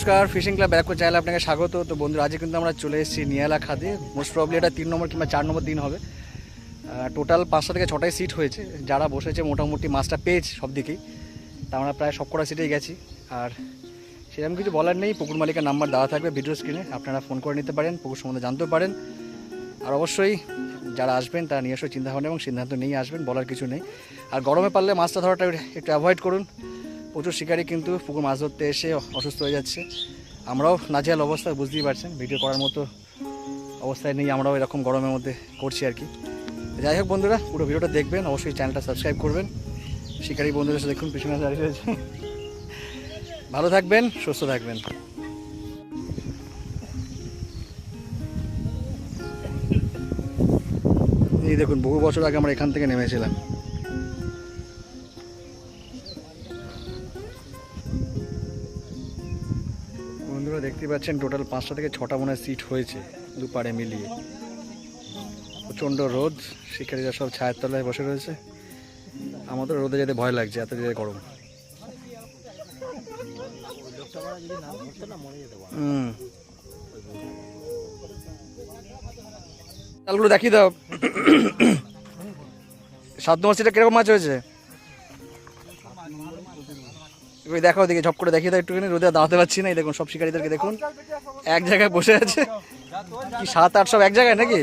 নমস্কার fishing club back চ্যানেলে আপনাকে স্বাগত। তো বন্ধুরা, আজকে কিন্তু আমরা চলে এসেছি নিয়ালা খাদে। মোস্ট প্রবলি এটা তিন নম্বর কিংবা চার নম্বর দিন হবে। টোটাল পাঁচটা থেকে ছটায় সিট হয়েছে। যারা বসেছে, মোটামুটি মাছটা পেয়েছে সব দিকেই। তা আমরা প্রায় সব কটা সিটেই গেছি। আর সেরকম কিছু বলার নেই, পুকুর মালিকের নাম্বার দেওয়া থাকবে ভিডিও স্ক্রিনে আপনারা ফোন করে নিতে পারেন, পুকুর সম্বন্ধে জানতেও পারেন। আর অবশ্যই যারা আসবেন, তারা আসো চিন্তাভাবনা এবং সিদ্ধান্ত নিয়ে আসবেন, বলার কিছু নেই। আর গরমে পারলে মাছটা ধরাটা একটু অ্যাভয়েড করুন। প্রচুর শিকারি কিন্তু পুকুর মাছ ধরতে এসে অসুস্থ হয়ে যাচ্ছে। আমরাও নাজেহাল অবস্থা, বুঝতেই পারছেন। ভিডিও করার মতো অবস্থায় নেই, আমরাও এরকম গরমের মধ্যে করছি আর কি। যাই হোক বন্ধুরা, পুরো ভিডিওটা দেখবেন, অবশ্যই চ্যানেলটা সাবস্ক্রাইব করবেন। শিকারি বন্ধুদের সাথে দেখুন, পিছনে দাঁড়িয়ে রয়েছে। ভালো থাকবেন, সুস্থ থাকবেন। এই দেখুন, বহু বছর আগে আমরা এখান থেকে নেমেছিলাম। বন্ধুরা দেখতে পাচ্ছেন টোটাল পাঁচটা থেকে ছটা মনে সিট হয়েছে দুপারে মিলিয়ে। প্রচণ্ড রোদ, শিকারীরা সব ছায়ের তলায় বসে রয়েছে। আমাদের রোদে যেতে ভয় লাগছে, এত যে গরম। চালগুলো দেখিয়ে দাও। সাত নম্বর সিটে কীরকম মাছ হয়েছে? ওই দেখো দিকে ঝপ করে দেখিয়ে দাও একটুখানি। রোদে দাঁড়াতে পারছি না। এই দেখুন সব শিকারীদেরকে দেখুন। এক জায়গায় বসে আছে। কি সাত আট সব এক জায়গায় নাকি?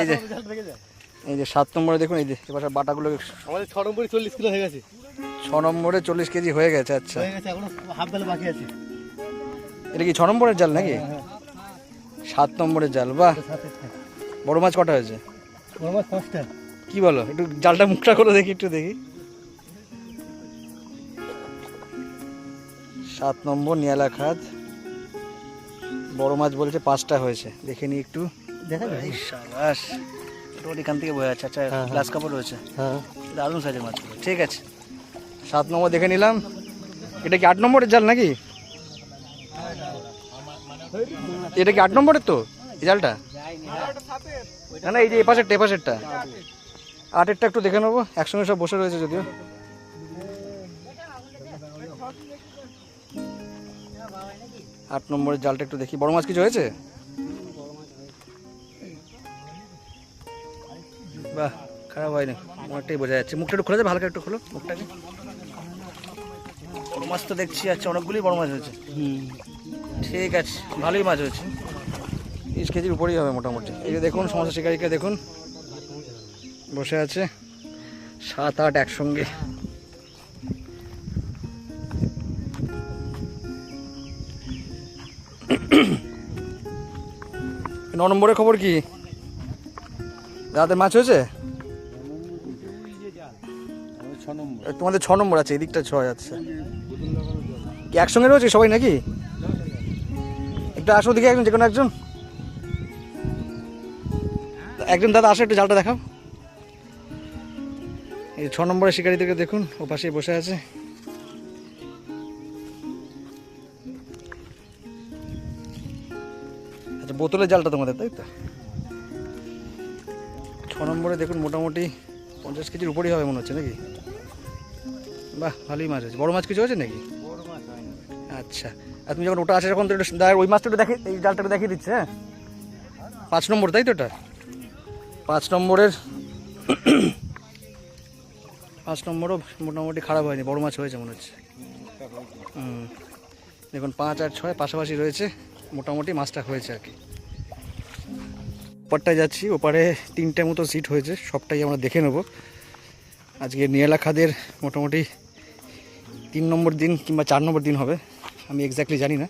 এই যে এই যে সাত নম্বরে দেখুন এই যে এবার বাটাগুলো আমাদের ছ নম্বরে চল্লিশ কিলো হয়ে গেছে। ছ নম্বরে চল্লিশ কেজি হয়ে গেছে আচ্ছা। হয়ে বাকি আছে। এটা কি ছ নম্বরের জাল নাকি? সাত নম্বরের জাল বাহ। বড় মাছ কটা হয়েছে? বড় মাছ পাঁচটা। কি বলো? একটু জালটা মুখটা করে দেখি একটু দেখি। সাত নম্বর নিয়ালা খাদ। বড় মাছ বলছে পাঁচটা হয়েছে। দেখে নি একটু। দেখা যায় সাবাস। এখান থেকে বোঝা যাচ্ছে আচ্ছা হ্যাঁ, হ্যাঁ। গ্লাস কাপড় রয়েছে। হ্যাঁ। দারুণ সাইজের মাছ। ঠিক আছে। সাত নম্বর দেখে নিলাম। এটা কি আট নম্বরের জাল নাকি? এটা কি আট নম্বরের তো? এই জালটা? না না এই যে এপাশেরটা এপাশেরটা আটেরটা একটু দেখে নেব। একসঙ্গে সব বসে রয়েছে যদিও। আট নম্বরের জালটা একটু দেখি। বড় মাছ কিছু হয়েছে? বাহ খারাপ হয়নি। অনেকটাই বোঝা যাচ্ছে। মুখটা একটু খুলে দেবে হালকা একটু খোলো মুখটাকে। বড় মাছ তো দেখছি আচ্ছা অনেকগুলি বড় মাছ হয়েছে। ঠিক আছে ভালোই মাছ হয়েছে। তিরিশ কেজির উপরেই হবে মোটামুটি। এই যে দেখুন সমস্ত শিকারিকে দেখুন। বসে আছে। সাত আট একসঙ্গে। ন নম্বরের খবর কি? রাতে মাছ হয়েছে? তোমাদের ছ নম্বর আছে, এদিকটা ছয় আছে কি একসঙ্গে রয়েছে সবাই নাকি? একটু আসো দিকে একজন যে কোনো একজন। একজন দাদা, আসো একটু জালটা দেখাও। এই ছ নম্বরের শিকারীদেরকে দেখুন, ও পাশেই বসে আছে। বোতলের জালটা তোমাদের তাই তো? ছ নম্বরে দেখুন মোটামুটি পঞ্চাশ কেজির উপরেই হবে মনে হচ্ছে নাকি? বাহ ভালোই মাছ আছে বড় মাছ কিছু আছে নাকি? বড় মাছ আচ্ছা আর তুমি যখন ওটা আছে যখন তো ওই মাছটা একটু দেখে এই জালটা একটু দেখিয়ে দিচ্ছে হ্যাঁ? পাঁচ নম্বর তাই তো এটা? পাঁচ নম্বরের পাঁচ নম্বরও মোটামুটি খারাপ হয়নি বড় মাছ হয়েছে মনে হচ্ছে। হুম দেখুন পাঁচ আর ছয় পাশাপাশি রয়েছে মোটামুটি মাছটা হয়েছে আর কি। ওপারটায় যাচ্ছি, ওপারে তিনটে মতো সিট হয়েছে, সবটাই আমরা দেখে নেব। আজকে নিয়ালা খাদের মোটামুটি তিন নম্বর দিন কিংবা চার নম্বর দিন হবে, আমি এক্স্যাক্টলি জানি না।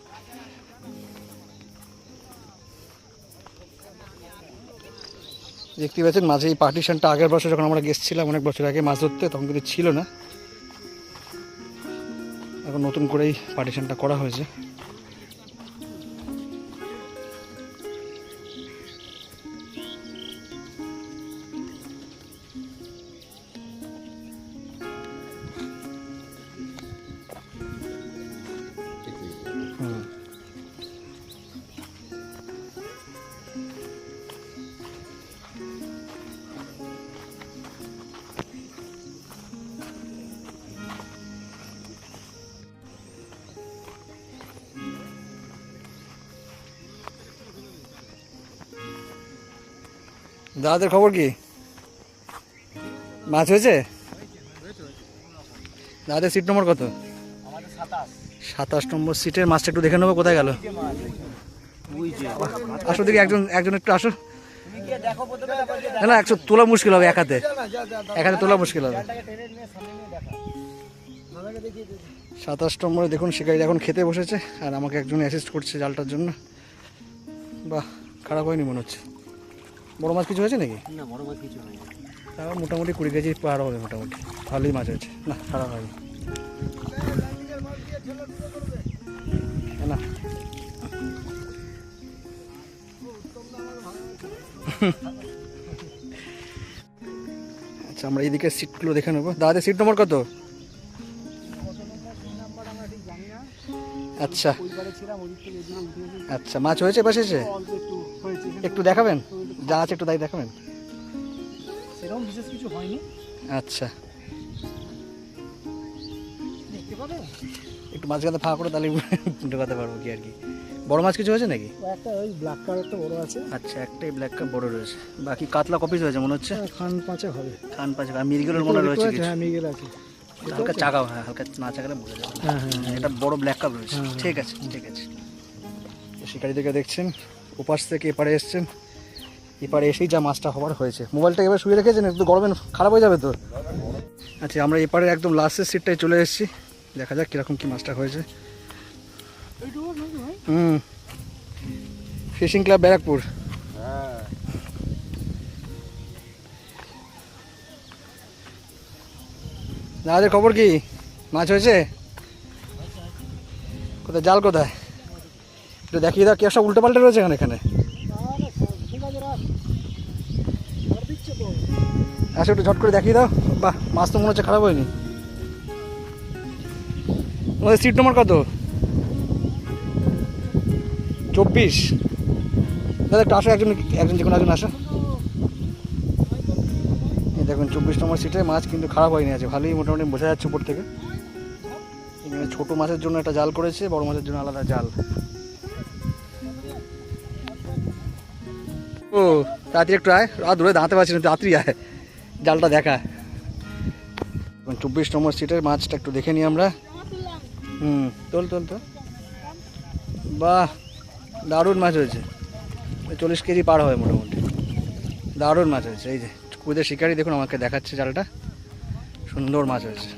দেখতে পাচ্ছেন, মাঝে এই পার্টিশনটা আগের বছর যখন আমরা গেছিলাম, অনেক বছর আগে মাছ ধরতে, তখন কিন্তু ছিল না। এখন নতুন করেই পার্টিশনটা করা হয়েছে। দাদাদের খবর কি? মাছ হয়েছে? দাদাদের সিট নম্বর কত? সাতাশ। নম্বর সিটের মাছটা একটু দেখে নেব, কোথায় গেল? আসো দেখি, একজন একজন একটু আসো। না না, একশো তোলা মুশকিল হবে, এক হাতে। এক হাতে তোলা মুশকিল হবে। সাতাশ নম্বরে দেখুন শিকারি এখন খেতে বসেছে, আর আমাকে একজন অ্যাসিস্ট করছে জালটার জন্য। বাহ, খারাপ হয়নি মনে হচ্ছে। বড় মাছ কিছু হয়েছে নাকি? না বড় মাছ কিছু হয়নি। তাও মোটামুটি কুড়ি কেজি পার হবে মোটামুটি। ভালোই মাছ হয়েছে। না খারাপ হয়নি না। আচ্ছা আমরা এইদিকে সিটগুলো দেখে নেব। দাদাদের সিট নম্বর কত? আচ্ছা। আচ্ছা মাছ হয়েছে অল্প একটু দেখাবেন? যা আছে একটু তাই দেখাবেন? সেরকম বিশেষ কিছু হয়নি। আচ্ছা। একটু মাঝখানে ফাঁকা করে তাহলে ঢোকাতে পারব কি আর কি। বড় মাছ কিছু হয়েছে নাকি? একটা ওই ব্ল্যাক একটা বড় আছে। আচ্ছা একটাই ব্ল্যাক কাপ বড় রয়েছে। বাকি কাতলা কপিস হয়েছে মনে হচ্ছে? খান পাঁচে হবে। খান পাঁচে আর মিরগুলোর মনে হয় রয়েছে হ্যাঁ আছে। হালকা চাকাও হ্যাঁ হালকা না চাকালে বোঝা যাবে। হ্যাঁ হ্যাঁ এটা বড় ব্ল্যাক কাপ রয়েছে। ঠিক আছে ঠিক আছে। শিকারি থেকে দেখছেন ওপাশ থেকে এপারে এসছেন। এপারে এসেই যা মাছটা হবার হয়েছে। মোবাইলটা এবার শুয়ে রেখেছেন একটু গরমে খারাপ হয়ে যাবে তো? আচ্ছা আমরা এপারে একদম লাস্টের সিটটায় চলে এসেছি। দেখা যাক কীরকম কী মাছটা হয়েছে। হুম। Fishing club Barrackpore. দাদাদের খবর কি? মাছ হয়েছে? কোথায়? জাল কোথায়? একটু দেখিয়ে দাও, কি সব উল্টো পাল্টে রয়েছে এখানে এখানে? আসো, একটু ঝট করে দেখিয়ে দাও। বাহ, মাছ তো মনে হচ্ছে খারাপ হয়নি। তোমাদের সিট নম্বর কত? চব্বিশ। দাদা, একটু আসো, একজন একজন যে কোনো একজন আসো। দেখুন চব্বিশ নম্বর সিটে মাছ কিন্তু খারাপ হয়নি আছে ভালোই মোটামুটি বোঝা যাচ্ছে উপর থেকে। এখানে ছোটো মাছের জন্য একটা জাল করেছে, বড় মাছের জন্য আলাদা জাল। ও তাড়াতাড়ি একটু আয়, রাত দূরে দাঁড়াতে পারছি না, রাত্রি আয়, জালটা দেখা। এবং চব্বিশ নম্বর সিটের মাছটা একটু দেখে নিই আমরা। হুম, তোল তোল তো বাহ, দারুণ মাছ হয়েছে। চল্লিশ কেজি পার হবে মোটামুটি। দারুণ মাছ হয়েছে, এই যে। কুদের শিকারি দেখুন আমাকে দেখাচ্ছে জালটা। সুন্দর মাছ হয়েছে।